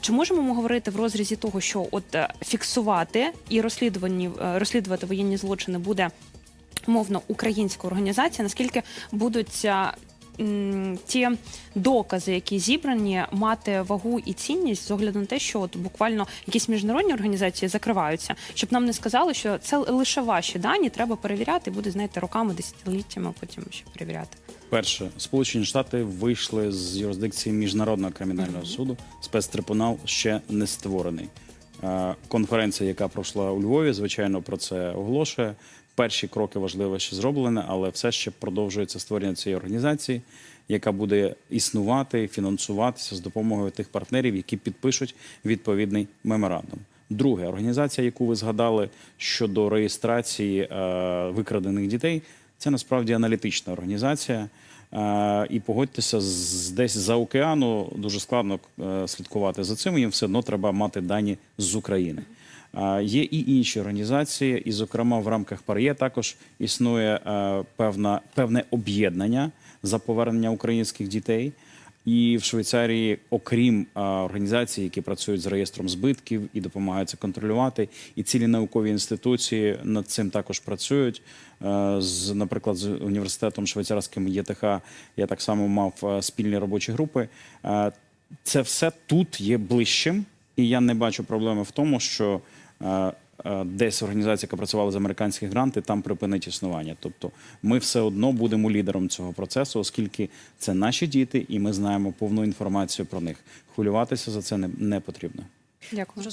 Чи можемо ми говорити в розрізі того, що от е, фіксувати і розслідувані е, розслідувати воєнні злочини буде мовно українська організація? Наскільки будуть ті докази, які зібрані, мати вагу і цінність з огляду на те, що от буквально якісь міжнародні організації закриваються, щоб нам не сказали, що це лише ваші дані, треба перевіряти, буде знаєте роками, десятиліттями потім ще перевіряти. Перше, Сполучені Штати вийшли з юрисдикції міжнародного кримінального суду. Спецтрибунал ще не створений. Е, Конференція, яка пройшла у Львові, звичайно, про це оголошує. Перші кроки важливо ще зроблені, але все ще продовжується створення цієї організації, яка буде існувати, фінансуватися з допомогою тих партнерів, які підпишуть відповідний меморандум. Друге, організація, яку ви згадали щодо реєстрації е, викрадених дітей, це насправді аналітична організація. Е, І погодьтеся, десь за океану дуже складно е, слідкувати за цим. Їм все одно треба мати дані з України. Е, Є і інші організації, і, зокрема, в рамках ПАРЄ також існує певне об'єднання за повернення українських дітей. І в Швейцарії, окрім а, організацій, які працюють з реєстром збитків і допомагають це контролювати, і цілі наукові інституції над цим також працюють. З, наприклад, з університетом швейцарським ЄТХ я так само мав спільні робочі групи. Це все тут є ближчим, і я не бачу проблеми в тому, що десь організація, яка працювала з американських гранти, там припинить існування. Тобто ми все одно будемо лідером цього процесу, оскільки це наші діти, і ми знаємо повну інформацію про них. Хвилюватися за це не, не потрібно. Дякую.